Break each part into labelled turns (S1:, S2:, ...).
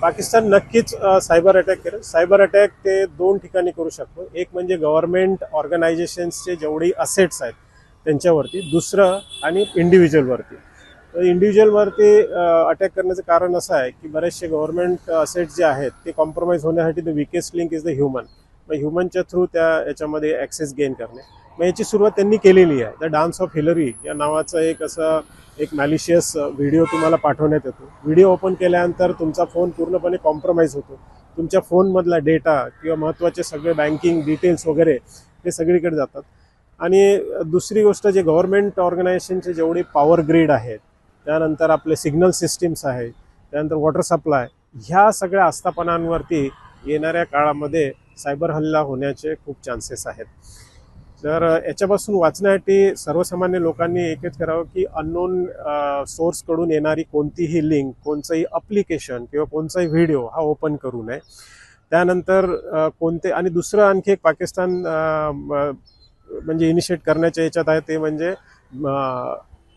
S1: पाकिस्तान नक्कीच cyber attack करेल. Cyber attack ते दोन ठिकाणी करू शकतो. एक म्हणजे गव्हर्नमेंट ऑर्गनायझेशन्सचे जेवढी असेट्स आहेत त्यांच्यावरती दुसरं आणि इंडिव्हिज्युअलवरती इंडिव्हिज्युअलवरती अटॅक करण्याचं कारण असं आहे की बरेचसे गव्हर्नमेंट असेट्स जे आहेत ते कॉम्प्रोमाइज होण्यासाठी the weakest link is the human मग ह्युमनच्या थ्रू त्या याच्यामध्ये ॲक्सेस गेन करणे. मग याची सुरुवात त्यांनी केलेली आहे. द डान्स ऑफ हिलरी या नावाचं एक असं एक मॅलिशियस व्हिडिओ तुम्हाला पाठवण्यात येतो. व्हिडिओ ओपन केल्यानंतर तुमचा फोन पूर्णपणे कॉम्प्रोमाइज होतो. तुमच्या फोनमधला डेटा किंवा महत्त्वाचे सगळे बँकिंग डिटेल्स वगैरे ते सगळीकडे जातात. आणि दुसरी गोष्ट जे गव्हर्नमेंट ऑर्गनायझेशनचे जेवढे पॉवर ग्रीड आहेत त्यानंतर आपले सिग्नल सिस्टीम्स आहे त्यानंतर वॉटर सप्लाय ह्या सगळ्या आस्थापनांवरती येणाऱ्या काळामध्ये सायबर हल्ला होण्याचे खूप चान्सेस आहेत. तर याच्यापासून वाचण्यासाठी सर्वसामान्य लोकांनी एकच करावं की अननोन सोर्सकडून येणारी कोणतीही लिंक कोणचंही अप्लिकेशन किंवा कोणचाही व्हिडिओ हा ओपन करू नये. त्यानंतर कोणते आणि दुसरं आणखी एक पाकिस्तान म, म्हणजे इनिशिएट करण्याच्या याच्यात आहे ते म्हणजे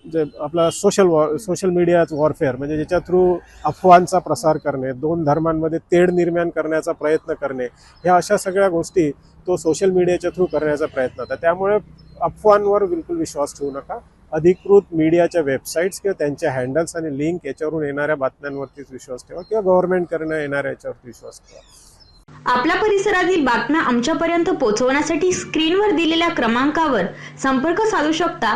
S1: जे आपला social war social media warfare म्हणजे ज्याच्या थ्रू अफवांचा प्रसार करणे दोन धर्मांमध्ये तेढ निर्माण करण्याचा प्रयत्न करणे ह्या अशा सगळ्या गोष्टी तो सोशल मीडियाच्या थ्रू करण्याचा प्रयत्न होता. त्यामुळे अफवांवर बिलकुल विश्वास ठेवू नका. अधिकृत मीडियाच्या वेबसाईट्स किंवा त्यांच्या हँडल्स आणि लिंक याच्यावरून येणाऱ्या बातम्यांवरतीच विश्वास ठेवा किंवा गव्हर्नमेंट करणं येणाऱ्या याच्यावरती विश्वास ठेवा.
S2: आपल्या परिसरातील बातम्या आमच्यापर्यंत पोहोचवण्यासाठी स्क्रीनवर दिलेल्या क्रमांकावर संपर्क साधू शकता.